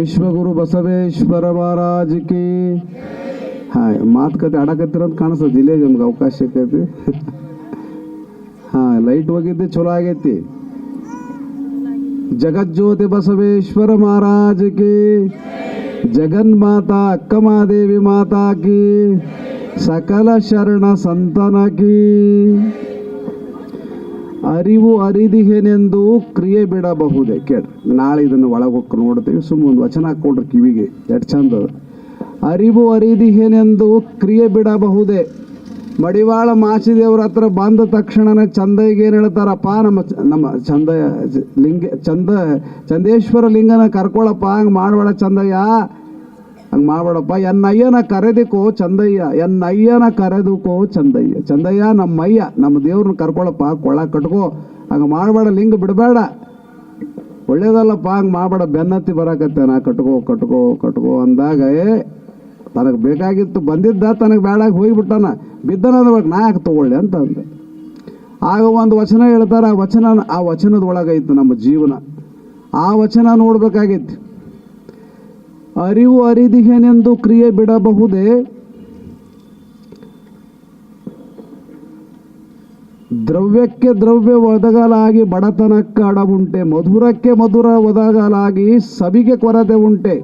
ವಿಶ್ವಗುರು ಬಸವೇಶ್ವರ ಮಹಾರಾಜ್ ಕಿ. ಹಾ, ಮಾತುಕತೆ ಅಂತ ಕಾಣಿಸ್ತದೆ ಜಿಲ್ಲೆ ನಮ್ಗೆ ಅವಕಾಶ ಸಿಕ್ಕೈತಿ ಹಾಂ ಲೈಟ್ ಹೋಗಿದ್ದೆ, ಚಲೋ ಆಗೈತಿ. ಜಗಜ್ಯೋತಿ ಬಸವೇಶ್ವರ ಮಹಾರಾಜ್ ಕಿ. ಜಗನ್ಮಾತಾ ಅಕ್ಕ ಮಹಾದೇವಿ ಮಾತಾ ಕಿ. ಸಕಲ ಶರಣ ಸಂತನ ಕಿ. ಅರಿವು ಅರಿದಿಹೇನೆಂದು ಕ್ರಿಯೆ ಬಿಡಬಹುದೇ? ಕೇಳಿ. ನಾಳೆ ಇದನ್ನು ಒಳಗೆ ಹೋಗಿ ನೋಡ್ತೀವಿ. ಸುಮ್ಮ ಒಂದು ವಚನ ಹಾಕೊಂಡ್ರೆ ಕಿವಿಗೆ ಎಷ್ಟು ಚಂದ. ಅರಿವು ಅರಿದಿಹೇನೆಂದು ಕ್ರಿಯೆ ಬಿಡಬಹುದೇ? ಮಡಿವಾಳ ಮಾಚಿದೇವ್ರ ಹತ್ರ ಬಂದ ತಕ್ಷಣನೇ ಚಂದಯ್ಯಗೆ ಏನು ಹೇಳ್ತಾರಪ್ಪ? ನಮ್ಮ ನಮ್ಮ ಚಂದ ಲಿಂಗ, ಚಂದ, ಚಂದೇಶ್ವರ ಲಿಂಗನ ಕರ್ಕೊಳಪ್ಪ, ಹಂಗೆ ಮಾಡಬೇಡ ಚಂದಯ್ಯ? ಹಂಗೆ ಮಾಡಬೇಡಪ್ಪ. ಎನ್ನಯ್ಯನ ಕರೆದಿಕೋ ಚಂದಯ್ಯ, ಎನ್ನಯ್ಯನ ಕರೆದುಕೋ ಚಂದಯ್ಯ. ಚಂದಯ್ಯ ನಮ್ಮ ಅಯ್ಯ ನಮ್ಮ ದೇವ್ರನ್ನ ಕರ್ಕೊಳಪ್ಪ ಕೊಳ್ಳ ಕಟ್ಕೋ. ಹಂಗೆ ಮಾಡಬೇಡ, ಲಿಂಗ ಬಿಡಬೇಡ. ಒಳ್ಳೇದಲ್ಲಪ್ಪ, ಹಂಗೆ ಮಾಡಬೇಡ. ಬೆನ್ನತ್ತಿ ಬರಕತ್ತೆ ನಾ. ಕಟ್ಕೋ ಕಟ್ಕೋ ಕಟ್ಕೋ ಅಂದಾಗ ತನಗೆ ಬೇಕಾಗಿತ್ತು ಬಂದಿದ್ದ ತನಗೆ ಬೇಡಾಗಿ ಹೋಗಿಬಿಟ್ಟಾನ. ಬಿದ್ದನ ಅಂದ್ಬೇಕು ನಾ ಯಾಕೆ ತಗೊಳ್ಳಿ ಅಂತ ಅಂದೆ. ಆಗ ಒಂದು ವಚನ ಹೇಳ್ತಾರೆ, ಆ ವಚನ, ಆ ವಚನದ ನಮ್ಮ ಜೀವನ. ಆ ವಚನ ನೋಡ್ಬೇಕಾಗೈತಿ. ಅರಿವು ಅರಿದಿಹೇನೆಂದು ಕ್ರಿಯೆ ಬಿಡಬಹುದೇ? ದ್ರವ್ಯಕ್ಕೆ ದ್ರವ್ಯ ಒದಗಲಾಗಿ ಬಡತನಕ್ಕೆ ಅಡವುಂಟೆ, ಮಧುರಕ್ಕೆ ಮಧುರ ಒದಗಲಾಗಿ ಸವಿಗೆ ಕೊರತೆ ಉಂಟೆ.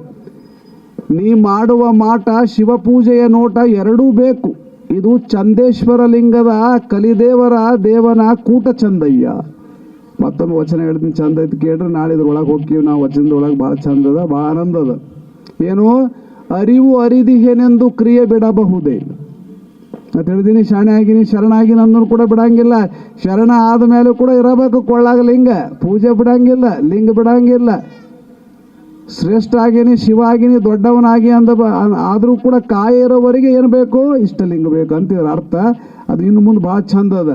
ನೀ ಮಾಡುವ ಮಾಟ, ಶಿವಪೂಜೆಯ ನೋಟ ಎರಡೂ ಬೇಕು. ಇದು ಚಂದೇಶ್ವರ ಲಿಂಗದ ಕಲಿದೇವರ ದೇವನ ಕೂಟ ಚಂದಯ್ಯ. ಮತ್ತೊಮ್ಮೆ ವಚನ ಹೇಳ್ತೀನಿ, ಚಂದ ಐತಿ ಕೇಳ್ರಿ ನಾಳೆ ಇದ್ರೊಳಗೆ ಹೋಗ್ತೀವಿ ನಾವು ವಚನದೊಳಗೆ ಭಾಳ ಚಂದದ, ಭಾಳ ಆನಂದ ಅದ ಏನು? ಅರಿವು ಅರಿದಿಹೇನೆಂದು ಕ್ರಿಯೆ ಬಿಡಬಹುದೇ? ಅಂತ ಹೇಳಿದೀನಿ, ಶಾಣೆ ಆಗಿನಿ ಶರಣಾಗಿ ನನ್ನನ್ನು ಕೂಡ ಬಿಡಂಗಿಲ್ಲ. ಶರಣ ಆದ ಮೇಲೆ ಕೂಡ ಇರಬೇಕು ಕೊಳ್ಳಾಗ ಲಿಂಗ. ಪೂಜೆ ಬಿಡಂಗಿಲ್ಲ, ಲಿಂಗ ಬಿಡಂಗಿಲ್ಲ. ಶ್ರೇಷ್ಠ ಆಗಿನಿ, ಶಿವ ಆಗಿನಿ, ದೊಡ್ಡವನಾಗಿ ಅಂದ ಆದರೂ ಕೂಡ ಕಾಯ ಇರೋವರೆಗೆ ಏನು ಬೇಕು? ಇಷ್ಟಲಿಂಗ ಬೇಕು ಅಂತಿದ್ರ ಅರ್ಥ? ಅದು ಇನ್ನು ಮುಂದೆ ಭಾಳ ಚಂದ ಅದ.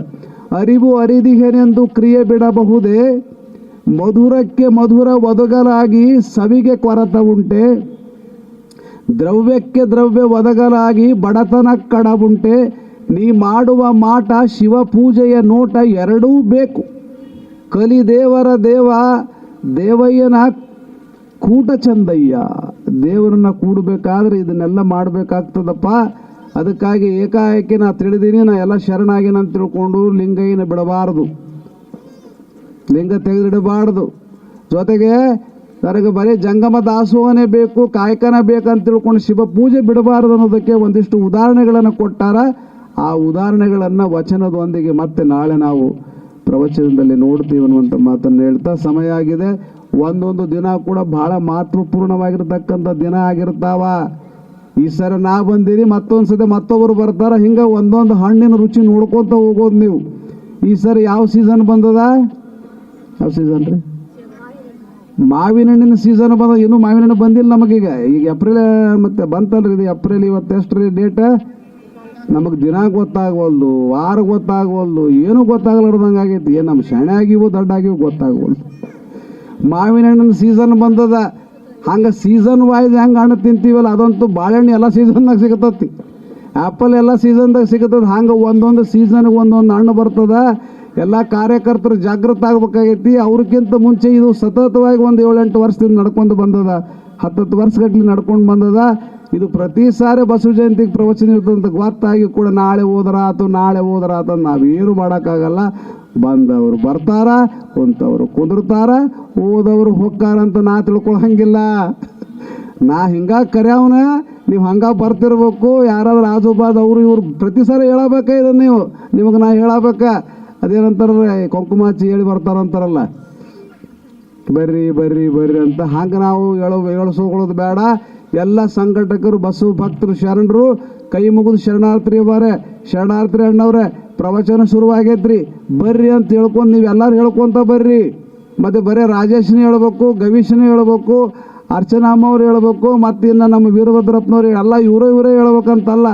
ಅರಿವು ಅರಿದಿಹೇನೆಂದು ಕ್ರಿಯೆ ಬಿಡಬಹುದೇ? ಮಧುರಕ್ಕೆ ಮಧುರ ಒದಗಲಾಗಿ ಸವಿಗೆ ಕೊರತ ಉಂಟೆ. ದ್ರವ್ಯಕ್ಕೆ ದ್ರವ್ಯ ಒದಗಲಾಗಿ ಬಡತನ ಕಡಬುಂಟೆ ನೀ ಮಾಡುವ ಮಾಟ ಶಿವ ಪೂಜೆಯ ನೋಟ ಎರಡೂ ಬೇಕು. ಕಲಿದೇವರ ದೇವ, ದೇವಯ್ಯನ ಕೂಟ ಚಂದಯ್ಯ. ದೇವರನ್ನ ಕೂಡಬೇಕಾದ್ರೆ ಇದನ್ನೆಲ್ಲ ಮಾಡಬೇಕಾಗ್ತದಪ್ಪ. ಅದಕ್ಕಾಗಿ ಏಕಾಏಕಿ ನಾ ತಿಳಿದೀನಿ, ನಾ ಎಲ್ಲ ಶರಣಾಗಿನ ಅಂತ ತಿಳ್ಕೊಂಡು ಲಿಂಗಯ್ಯನ ಬಿಡಬಾರದು. ಲಿಂಗ ತೆಗೆದಿಡಬಾರ್ದು. ಜೊತೆಗೆ ನನಗೆ ಬರೀ ಜಂಗಮ ದಾಸೋಹನೇ ಬೇಕು, ಕಾಯಕನ ಬೇಕಂತ ತಿಳ್ಕೊಂಡು ಶಿವ ಪೂಜೆ ಬಿಡಬಾರದು ಅನ್ನೋದಕ್ಕೆ ಒಂದಿಷ್ಟು ಉದಾಹರಣೆಗಳನ್ನು ಕೊಟ್ಟಾರ. ಆ ಉದಾಹರಣೆಗಳನ್ನು ವಚನದೊಂದಿಗೆ ಮತ್ತೆ ನಾಳೆ ನಾವು ಪ್ರವಚನದಲ್ಲಿ ನೋಡ್ತೀವಿ ಅನ್ನುವಂಥ ಮಾತನ್ನು ಹೇಳ್ತಾ ಸಮಯ ಆಗಿದೆ. ಒಂದೊಂದು ದಿನ ಕೂಡ ಬಹಳ ಮಹತ್ವಪೂರ್ಣವಾಗಿರ್ತಕ್ಕಂಥ ದಿನ ಆಗಿರ್ತಾವ. ಈ ಸರಿ ನಾ ಬಂದಿರಿ ಮತ್ತೊಂದು ಸತಿ ಮತ್ತೊಬ್ಬರು ಬರ್ತಾರ, ಹಿಂಗೆ ಒಂದೊಂದು ಹಣ್ಣಿನ ರುಚಿ ನೋಡ್ಕೊತ ಹೋಗೋದು ನೀವು. ಈ ಸರಿ ಯಾವ ಸೀಸನ್ ಬಂದದ? ಯಾವ ಸೀಸನ್ ರೀ? ಮಾವಿನ ಹಣ್ಣಿನ ಸೀಸನ್ ಬಂದ ಇನ್ನೂ ಮಾವಿನ ಹಣ್ಣು ಬಂದಿಲ್ಲ ನಮಗೀಗ. ಈಗ ಏಪ್ರಿಲ್ ಮತ್ತೆ ಬಂತಲ್ರಿ ಇದು ಏಪ್ರಿಲ್ ಇವತ್ತು ಎಷ್ಟು ರೀ ಡೇಟ್ ನಮಗೆ ದಿನ ಗೊತ್ತಾಗವಲ್ದು ವಾರ ಗೊತ್ತಾಗವಲ್ದು, ಏನೂ ಗೊತ್ತಾಗಲಾರ್ದಂಗೆ ಆಗೈತಿ. ಏನು ನಮ್ಮ ಶಣೆ ಆಗಿವು ದೊಡ್ಡ ಆಗಿವು ಗೊತ್ತಾಗವಲ್ದು. ಮಾವಿನ ಹಣ್ಣಿನ ಸೀಸನ್ ಬಂದದ, ಹಂಗೆ ಸೀಸನ್ ವೈಸ್ ಹೆಂಗೆ ಹಣ್ಣು ತಿಂತೀವಲ್ಲ, ಅದಂತೂ ಬಾಳೆಹಣ್ಣು ಎಲ್ಲ ಸೀಸನ್ದಾಗ ಸಿಗತತಿ. ಆ್ಯಪಲ್ ಎಲ್ಲ ಸೀಸನ್ದಾಗ ಸಿಗತದ, ಹಂಗೆ ಒಂದೊಂದು ಸೀಸನ್ಗೆ ಒಂದೊಂದು ಹಣ್ಣು ಬರ್ತದ. ಎಲ್ಲ ಕಾರ್ಯಕರ್ತರು ಜಾಗೃತ ಆಗ್ಬೇಕಾಗೈತಿ. ಅವ್ರಿಗಿಂತ ಮುಂಚೆ ಇದು ಸತತವಾಗಿ ಒಂದು ಏಳೆಂಟು ವರ್ಷದಿಂದ ನಡ್ಕೊಂಡು ಬಂದದ. ಹತ್ತತ್ತು ವರ್ಷಗಟ್ಟಲೆ ನಡ್ಕೊಂಡು ಬಂದದ. ಇದು ಪ್ರತಿ ಸಾರಿ ಬಸವ ಜಯಂತಿಗೆ ಪ್ರವಚನ ಇರ್ತದಂತ ಗೊತ್ತಾಗಿ ಕೂಡ ನಾಳೆ ಹೋದರಾತು ನಾಳೆ ಹೋದರಾತು ನಾವೇನು ಮಾಡೋಕ್ಕಾಗಲ್ಲ. ಬಂದವರು ಬರ್ತಾರ, ಕುಂತವರು ಕುಂದಿರ್ತಾರ, ಹೋದವರು ಹೋಗ್ತಾರ ಅಂತ ನಾ ತಿಳ್ಕೊಳಂಗಿಲ್ಲ. ನಾ ಹಿಂಗ ಕರ್ಯಾವನ, ನೀವು ಹಂಗ ಬರ್ತಿರ್ಬೇಕು. ಯಾರಾದ್ರೂ ಆಜುಬಾಜು ಅವರು ಇವ್ರು ಪ್ರತಿ ಸಾರಿ ಹೇಳಬೇಕ ಇದನ್ನು ನೀವು? ನಿಮಗೆ ನಾ ಹೇಳಬೇಕ? ಅದೇನಂತಾರ ಕುಂಕುಮ ಹಚ್ಚಿ ಹೇಳಿ ಬರ್ತಾರಂತಾರಲ್ಲ ಬರ್ರಿ ಬರ್ರಿ ಬರ್ರಿ ಅಂತ. ಹಂಗೆ ನಾವು ಹೇಳೋ, ಹೇಳಿಸ್ಕೊಳ್ಳೋದು ಬೇಡ. ಎಲ್ಲ ಸಂಘಟಕರು ಬಸವ ಭಕ್ತರು, ಶರಣರು, ಕೈ ಮುಗಿದು ಶರಣಾರ್ಥಿ ಬಾರೆ. ಶರಣಾರ್ಥಿ ಅಣ್ಣವ್ರೆ, ಪ್ರವಚನ ಶುರುವಾಗೈತ್ರಿ. ಬರ್ರಿ ಅಂತ ಹೇಳ್ಕೊಂಡು ನೀವು ಎಲ್ಲರೂ ಹೇಳ್ಕೊಂತ ಬರ್ರಿ. ಮತ್ತು ಬರೀ ರಾಜೇಶ್ನೇ ಹೇಳ್ಬೇಕು ಗವೀಶ್ನೇ ಹೇಳ್ಬೇಕು ಅರ್ಚನಾಮ್ಮ ಅವ್ರು ಹೇಳ್ಬೇಕು ಮತ್ತು ಇನ್ನು ನಮ್ಮ ವೀರಭದ್ರಪ್ಪನವ್ರು, ಎಲ್ಲ ಇವರೇ ಇವರೇ ಹೇಳ್ಬೇಕಂತಲ್ಲ.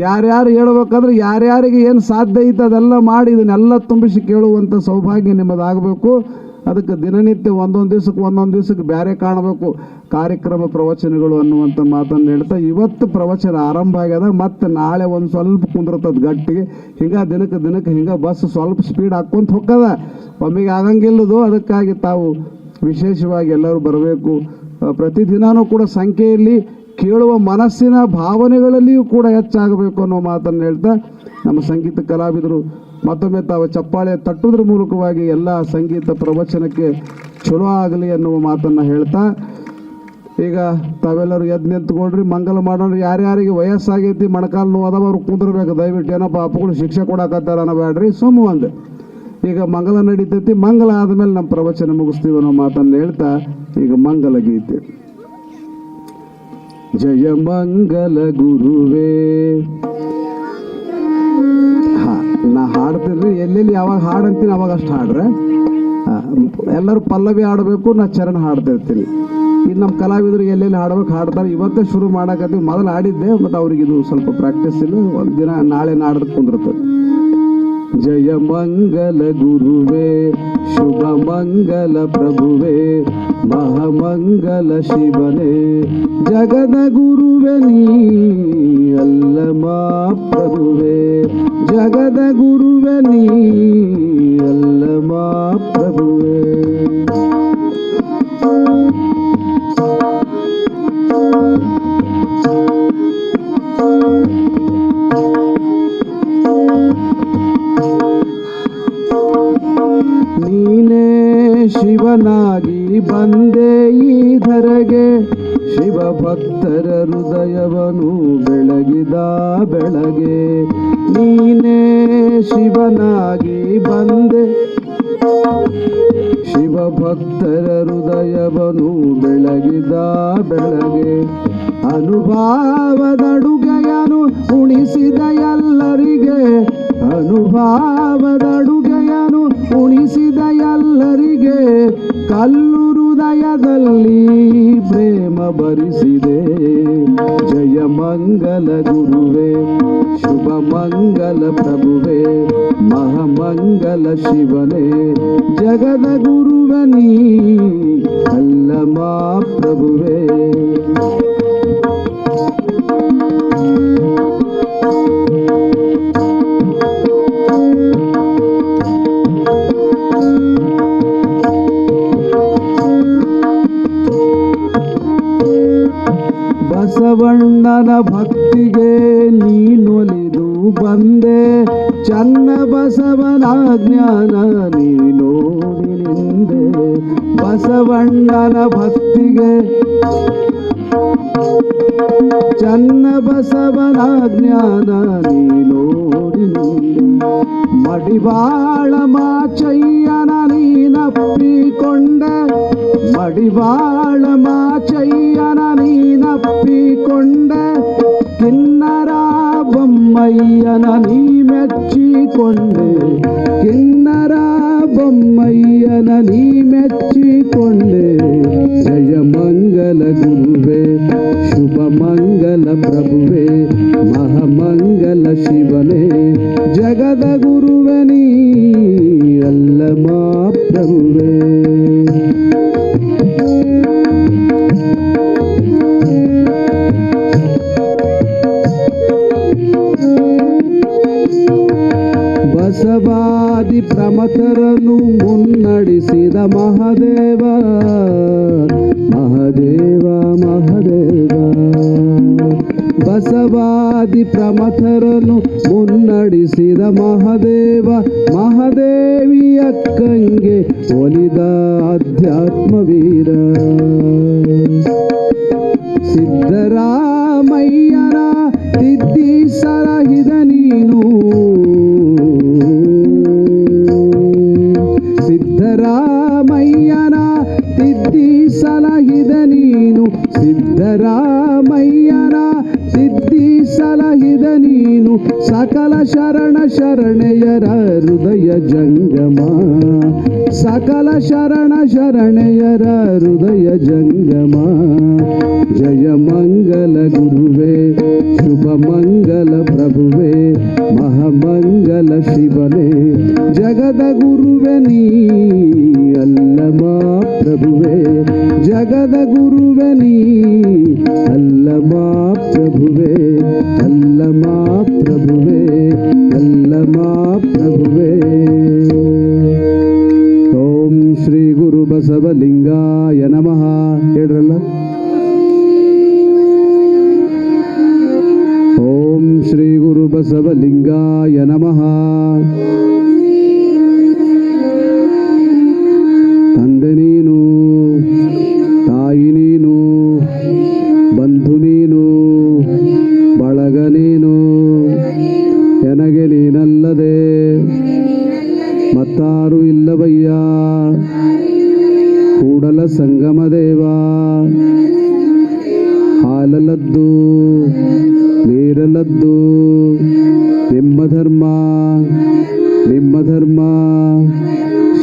ಯಾರ್ಯಾರು ಹೇಳ್ಬೇಕಂದ್ರೆ ಯಾರ್ಯಾರಿಗೆ ಏನು ಸಾಧ್ಯ ಐತೆ ಅದೆಲ್ಲ ಮಾಡಿ ಇದನ್ನೆಲ್ಲ ತುಂಬಿಸಿ ಕೇಳುವಂಥ ಸೌಭಾಗ್ಯ ನಿಮ್ಮದಾಗಬೇಕು. ಅದಕ್ಕೆ ದಿನನಿತ್ಯ ಒಂದೊಂದು ದಿವ್ಸಕ್ಕೆ ಒಂದೊಂದು ದಿವ್ಸಕ್ಕೆ ಬೇರೆ ಕಾಣಬೇಕು. ಕಾರ್ಯಕ್ರಮ ಪ್ರವಚನಗಳು ಅನ್ನುವಂಥ ಮಾತನ್ನು ಹೇಳ್ತಾ ಇವತ್ತು ಪ್ರವಚನ ಆರಂಭ ಆಗ್ಯದ. ಮತ್ತು ನಾಳೆ ಒಂದು ಸ್ವಲ್ಪ ಕುಂದಿರ್ತದ ಗಟ್ಟಿಗೆ. ಹಿಂಗೆ ದಿನಕ್ಕೆ ದಿನಕ್ಕೆ ಹಿಂಗೆ ಬಸ್ ಸ್ವಲ್ಪ ಸ್ಪೀಡ್ ಹಾಕ್ಕೊಂತ ಹೊಕ್ಕದ. ಒಮ್ಮೆಗೆ ಆಗಂಗಿಲ್ಲದು. ಅದಕ್ಕಾಗಿ ತಾವು ವಿಶೇಷವಾಗಿ ಎಲ್ಲರೂ ಬರಬೇಕು. ಪ್ರತಿದಿನವೂ ಕೂಡ ಸಂಖ್ಯೆಯಲ್ಲಿ ಕೇಳುವ ಮನಸ್ಸಿನ ಭಾವನೆಗಳಲ್ಲಿಯೂ ಕೂಡ ಹೆಚ್ಚಾಗಬೇಕು ಅನ್ನೋ ಮಾತನ್ನು ಹೇಳ್ತಾ ನಮ್ಮ ಸಂಗೀತ ಕಲಾವಿದರು ಮತ್ತೊಮ್ಮೆ ತಾವು ಚಪ್ಪಾಳೆ ತಟ್ಟುವುದ್ರ ಮೂಲಕವಾಗಿ ಎಲ್ಲ ಸಂಗೀತ ಪ್ರವಚನಕ್ಕೆ ಚಲೋ ಆಗಲಿ ಅನ್ನುವ ಮಾತನ್ನು ಹೇಳ್ತಾ, ಈಗ ತಾವೆಲ್ಲರೂ ಎದ್ದು ನಿಂತ್ಕೊಳ್ರಿ, ಮಂಗಲ ಮಾಡೋಣ ಯಾರ್ಯಾರಿಗೆ ವಯಸ್ಸಾಗೈತಿ, ಮೊಣಕಾಲು ನೋವು ಅದಾವ ಅವ್ರು ಕುಂದಿರ್ಬೇಕು. ದಯವಿಟ್ಟು ಏನೋ ಪಾಪಗಳು ಶಿಕ್ಷೆ ಕೊಡಕತ್ತಾರ ಅನ್ನಬೇಡ್ರಿ ಸುಮ್ಮ ಒಂದು. ಈಗ ಮಂಗಲ ನಡೀತೈತಿ, ಮಂಗಲ ಆದಮೇಲೆ ನಮ್ಮ ಪ್ರವಚನ ಮುಗಿಸ್ತೀವಿ ಅನ್ನೋ ಮಾತನ್ನು ಹೇಳ್ತಾ, ಈಗ ಮಂಗಲ ಗೀತೆ. ಜಯ ಮಂಗಲ ಗುರುವೇ. ಹಾ, ನಾ ಹಾಡ್ತೀನಿ ಎಲ್ಲೆಲ್ಲಿ ಯಾವಾಗ ಹಾಡಂತೀನಿ ಅವಾಗ ಅಷ್ಟು ಹಾಡ್ರೆ. ಎಲ್ಲರೂ ಪಲ್ಲವಿ ಹಾಡಬೇಕು, ನಾ ಚರಣ ಹಾಡ್ತಿರ್ತೀನಿ. ಇನ್ನು ನಮ್ಮ ಕಲಾವಿದರಿಗೆ ಎಲ್ಲೆಲ್ಲಿ ಹಾಡ್ಬೇಕು, ಹಾಡ್ತಾರೆ. ಇವತ್ತೇ ಶುರು ಮಾಡಕತ್ತೀವಿ ಮೊದಲು ಆಡಿದ್ದೆ ಮತ್ತು ಅವ್ರಿಗೆ ಇದು ಸ್ವಲ್ಪ ಪ್ರಾಕ್ಟೀಸ್ ಇಲ್ಲ. ಒಂದು ದಿನ ನಾಳೆ ನಾಡ್ದು ಕುಂದಿರ್ತದೆ. ಜಯ ಮಂಗಲ ಗುರುವೇ, ಶುಭ ಮಂಗಲ ಪ್ರಭುವೇ. ಮಹಾಮಂಗಲ ಶಿವನೇ ಜಗದ ಗುರುವೆ ನೀ ಅಲ್ಲಮ ಪ್ರಭುವೆ ಜಗದ ಗುರುವೆ ನೀ. ಶಿವನಾಗಿ ಬಂದೆ ಈ ಧರೆಗೆ. ಶಿವ ಭಕ್ತರ ಹೃದಯವನು ಬೆಳಗಿದ ಬೆಳಗೆ. ನೀನೇ ಶಿವನಾಗಿ ಬಂದೆ. ಶಿವ ಭಕ್ತರ ಹೃದಯವನು ಬೆಳಗಿದ ಬೆಳಗ್ಗೆ ಅನುಭಾವದಡುಗೆಯನು ಉಣಿಸಿದ ಎಲ್ಲರಿಗೆ. ಅನುಭಾವದಡುಗೆಯನು ಉಣಿಸಿದ ಎಲ್ಲರಿಗೆ ಕಲ್ಲು ಹೃದಯದಲ್ಲಿ ಪ್ರೇಮ ಬರಿಸಿದೆ ಜಯ ಮಂಗಲ ಗುರುವೇ, ಶುಭ ಮಂಗಲ ಪ್ರಭುವೇ, ಮಹಾಮಂಗಲ ಶಿವನೇ. ಜಗದ ಗುರುವನೀ ಅಲ್ಲಮ ಪ್ರಭುವೇ. ಭಕ್ತಿಗೆ ಚನ್ನ ಬಸವನ ಜ್ಞಾನ ನೀನೋಡಿ ಮಡಿವಾಳ ಮಾಚಯ್ಯನ ನೀನಪ್ಪಿಕೊಂಡೆ ಮಡಿವಾಳ ಮಾಚಯ್ಯನ ನೀನಪ್ಪಿಕೊಂಡೆ ಕಿನ್ನರ ಬೊಮ್ಮಯ್ಯನ ನೀ ಮೆಚ್ಚಿಕೊಂಡೆ ಕಿನ್ನರ ಬೊಮ್ಮಯ್ಯನ ನೀ ಮೆಚ್ಚಿಕೊಂಡೆ ಬಸವಾದಿ ಪ್ರಮಥರನ್ನು ಮುನ್ನಡೆಸಿದ ಮಹದೇವ. ಮಹದೇವ ಮಹದೇವ. ಬಸವಾದಿ ಪ್ರಮಥರನ್ನು ಮುನ್ನಡೆಸಿದ ಮಹದೇವ. ಮಹದೇವಿಯ ಕಂಗೆ ಒಲಿದ ಅಧ್ಯಾತ್ಮವೀರ. ಸಿದ್ದರಾಮಯ್ಯನ ಶರಣೆಯರ ಹೃದಯ ಜಂಗಮ. ಸಕಲ ಶರಣ ಶರಣೆಯರ ಬಸವಲಿಂಗಾಯ ನಮಃ. ಹೇಳ್ರಲ್ಲ? ಓಂ ಶ್ರೀ ಗುರು ಬಸವಲಿಂಗಾಯ ನಮಃ. ಕೂಡಲ ಸಂಗಮ ದೇವ ಹಾಲಲದ್ದು, ನೀರಲದ್ದು, ನಿಮ್ಮ ಧರ್ಮ ನಿಮ್ಮ ಧರ್ಮ,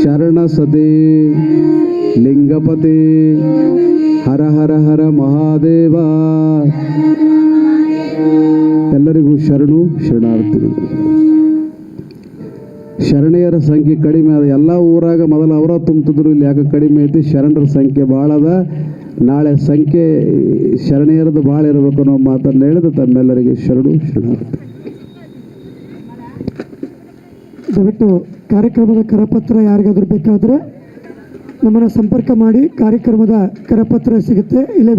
ಶರಣ ಸತಿ, ಲಿಂಗಪತಿ, ಹರ ಹರ ಹರ ಮಹಾದೇವ. ಎಲ್ಲರಿಗೂ ಶರಣು, ಶರಣಾರ್ಥಿಗಳು. ಶರಣೆಯರ ಸಂಖ್ಯೆ ಕಡಿಮೆ ಅದ ಎಲ್ಲ ಊರಾಗ ಮೊದಲು ಅವರ ತುಂಬ್ತಿದ್ರು, ಇಲ್ಲಿ ಯಾಕೆ ಕಡಿಮೆ ಐತಿ? ಶರಣರ ಸಂಖ್ಯೆ ಭಾಳ ಅದ. ನಾಳೆ ಸಂಖ್ಯೆ ಶರಣೆಯರದು ಭಾಳ ಇರಬೇಕು ಅನ್ನೋ ಮಾತನ್ನು ಹೇಳಿದ ತಮ್ಮೆಲ್ಲರಿಗೆ ಶರಣು ಶರಣಾರ್ಥಿ. ದಯವಿಟ್ಟು ಕಾರ್ಯಕ್ರಮದ ಕರಪತ್ರ ಯಾರಿಗಾದ್ರೂ ಬೇಕಾದರೆ ನಮ್ಮನ್ನು ಸಂಪರ್ಕ ಮಾಡಿ ಕಾರ್ಯಕ್ರಮದ ಕರಪತ್ರ ಸಿಗುತ್ತೆ. ಇಲ್ಲೇ